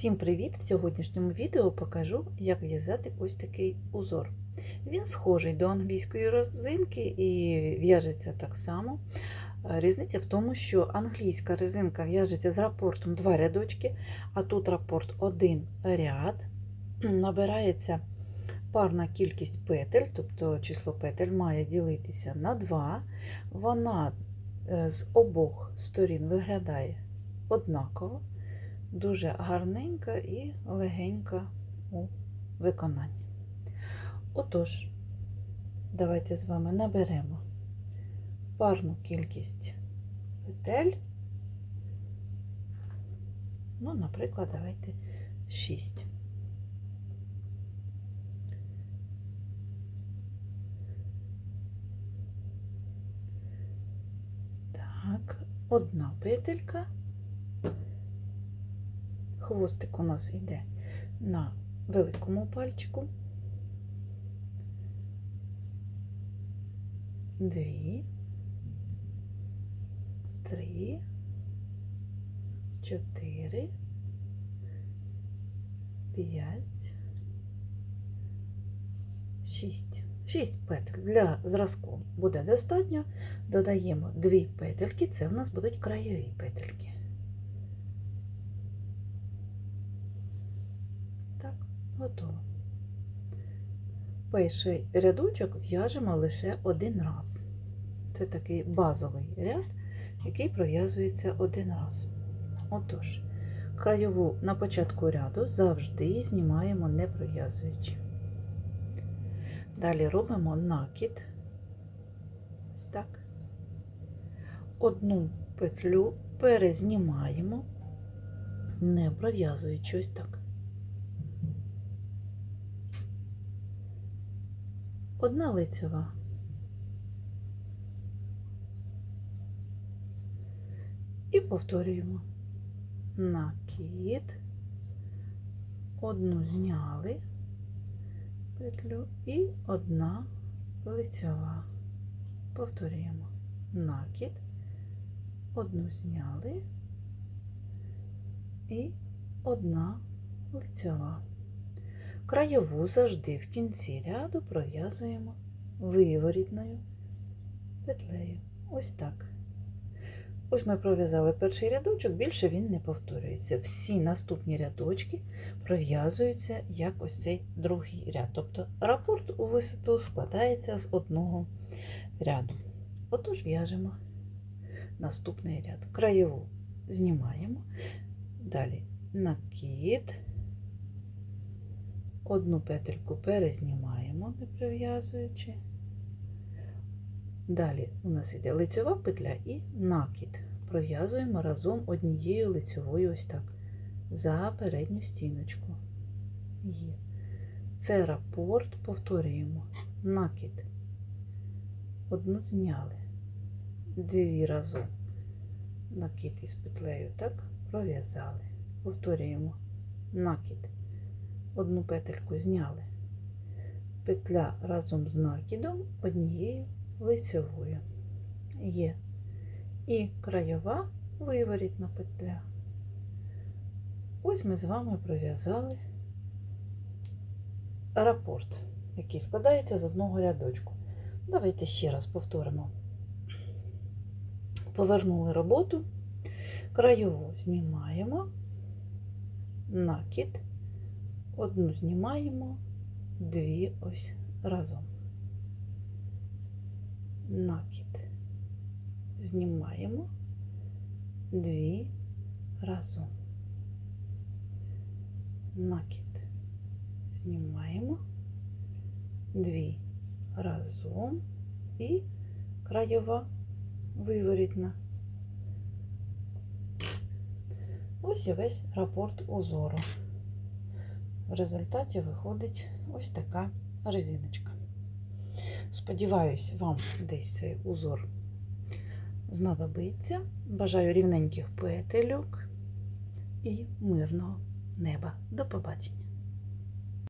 Всім привіт! В сьогоднішньому відео покажу, як в'язати ось такий узор. Він схожий до англійської резинки і в'яжеться так само. Е, Різниця в тому, що англійська резинка в'яжеться з рапортом два рядочки, а тут рапорт один ряд. Набирається парна кількість петель, тобто число петель має ділитися на 2. Вона е, з обох сторін виглядає однаково дуже гарненька і легенька у виконанні. Отож, давайте з вами наберемо парну кількість петель. Ну, наприклад, давайте 6. Так, одна петелька хвостик у нас йде на великому пальчику. Дві, три, чотири, п'ять, шість. Шість петель для зразку буде достатньо. Додаємо дві петельки, це в нас будуть краєві петельки. Готово. Перший рядочок в'яжемо лише один раз. Це такий базовий ряд, який пров'язується один раз. Отож, краєву на початку ряду завжди знімаємо не пров'язуючи. Далі робимо накид. Ось так. Одну петлю перезнімаємо, не пров'язуючи ось так. Одна лицьова. І повторюємо. Накид, одну зняли. Петлю. І одна лицьова. Повторюємо. Накид, одну зняли. І одна лицьова. Краєву завжди в кінці ряду пров'язуємо виворітною петлею. Ось так. Ось ми пров'язали перший рядочок, більше він не повторюється. Всі наступні рядочки пров'язуються як ось цей другий ряд. Тобто рапорт у висоту складається з одного ряду. Отож в'яжемо наступний ряд. Краєву знімаємо, далі накид. Одну петельку перезнімаємо, не прив'язуючи. Далі у нас йде лицьова петля і накид. Пров'язуємо разом однією лицьовою ось так, за передню стіночку. Є. Це рапорт, повторюємо, накид. Одну зняли, дві разом. Накид із петлею, так, пров'язали. Повторюємо накид одну петельку зняли, петля разом з накидом однією лицевою є. І краєва виворітна петля. Ось ми з вами пров'язали рапорт, який складається з одного рядочку. Давайте ще раз повторимо. Повернули роботу, краєву знімаємо, накид, Одну знімаємо, дві ось разом. Накид. Знімаємо дві разом. Накид. Знімаємо дві разом і краєва виворітна. Ось і весь рапорт узору. В результаті виходить ось така резиночка. Сподіваюсь, вам десь цей узор знадобиться. Бажаю рівненьких петельок і мирного неба. До побачення!